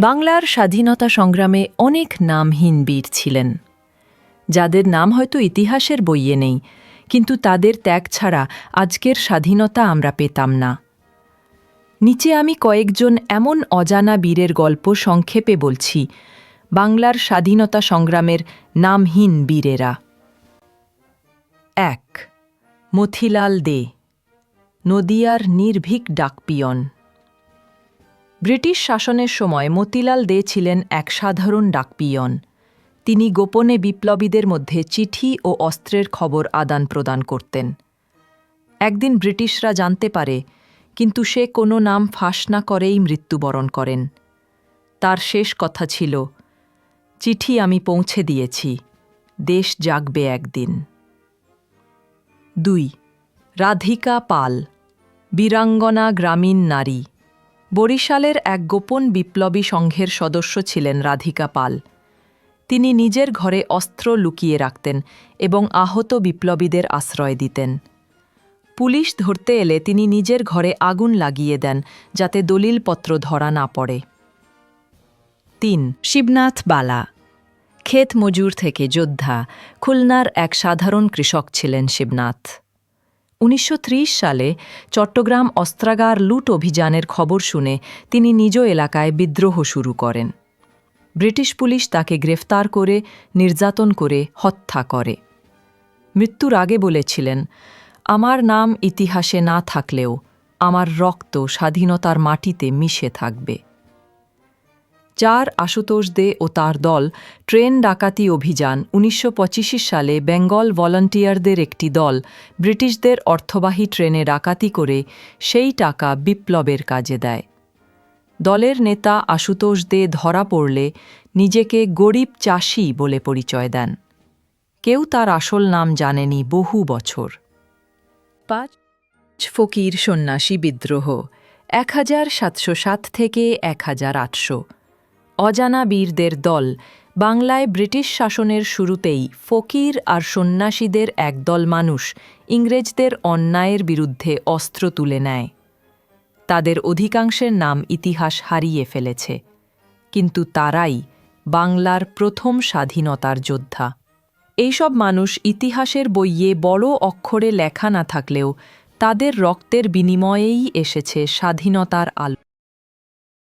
বাংলার স্বাধীনতা সংগ্রামে অনেক নামহীন বীর ছিলেন। যাদের নাম হয়তো ইতিহাসের বইয়ে নেই, কিন্তু তাদের ত্যাগ ছাড়া আজকের স্বাধীনতা আমরা পেতাম না। নিচে আমি কয়েকজন এমন অজানা বীরের গল্প সংক্ষেপে বলছি, বাংলার স্বাধীনতা সংগ্রামের নামহীন বীরেরা। এক, মথিলাল দে, নদিয়ার নির্ভীক ডাকপিয়ন। ব্রিটিশ শাসনের সময় মতিলাল দে ছিলেন এক সাধারণ ডাকপিয়ন। তিনি গোপনে বিপ্লবীদের মধ্যে চিঠি ও অস্ত্রের খবর আদান প্রদান করতেন। একদিন ব্রিটিশরা জানতে পারে, কিন্তু সে কোনো নাম ফাঁস না করেই মৃত্যুবরণ করেন। তার শেষ কথা ছিল, চিঠি আমি পৌঁছে দিয়েছি, দেশ জাগবে একদিন। দুই, রাধিকা পাল, বীরাঙ্গনা গ্রামীণ নারী। বরিশালের এক গোপন বিপ্লবী সংঘের সদস্য ছিলেন রাধিকা পাল। তিনি নিজের ঘরে অস্ত্র লুকিয়ে রাখতেন এবং আহত বিপ্লবীদের আশ্রয় দিতেন। পুলিশ ধরতে এলে তিনি নিজের ঘরে আগুন লাগিয়ে দেন যাতে দলিলপত্র ধরা না পড়ে। তিন, শিবনাথ বালা। ক্ষেত মজুর থেকে যোদ্ধা, খুলনার এক সাধারণ কৃষক ছিলেন শিবনাথ। উনিশশো ত্রিশ সালে চট্টগ্রাম অস্ত্রাগার লুট অভিযানের খবর শুনে তিনি নিজ এলাকায় বিদ্রোহ শুরু করেন। ব্রিটিশ পুলিশ তাকে গ্রেফতার করে, নির্যাতন করে হত্যা করে। মৃত্যুর আগে বলেছিলেন, আমার নাম ইতিহাসে না থাকলেও আমার রক্ত স্বাধীনতার মাটিতে মিশে থাকবে। চার আশুতোষ দে ও তার দল ট্রেন ডাকাতি অভিযান উনিশশো পঁচিশ সালে বেঙ্গল ভলান্টিয়ারদের একটি দল ব্রিটিশদের অর্থবাহী ট্রেনে ডাকাতি করে সেই টাকা বিপ্লবের কাজে দেয়। দলের নেতা আশুতোষ দে ধরা পড়লে নিজেকে গরিব চাষি বলে পরিচয় দেন। কেউ তার আসল নাম জানেনি বহু বছর। পাঁচ ফকির সন্ন্যাসী বিদ্রোহ, এক হাজার সাতশো সাত থেকে এক হাজার আটশো। অজানা বীরদের দল। বাংলায় ব্রিটিশ শাসনের শুরুতেই ফকির আর সন্ন্যাসীদের একদল মানুষ ইংরেজদের অন্যায়ের বিরুদ্ধে অস্ত্র তুলে নেয়। তাদের অধিকাংশের নাম ইতিহাস হারিয়ে ফেলেছে। কিন্তু তারাই বাংলার প্রথম স্বাধীনতার যোদ্ধা। এইসব মানুষ ইতিহাসের বইয়ে বড় অক্ষরে লেখা না থাকলেও তাদের রক্তের বিনিময়েই এসেছে স্বাধীনতার আলো।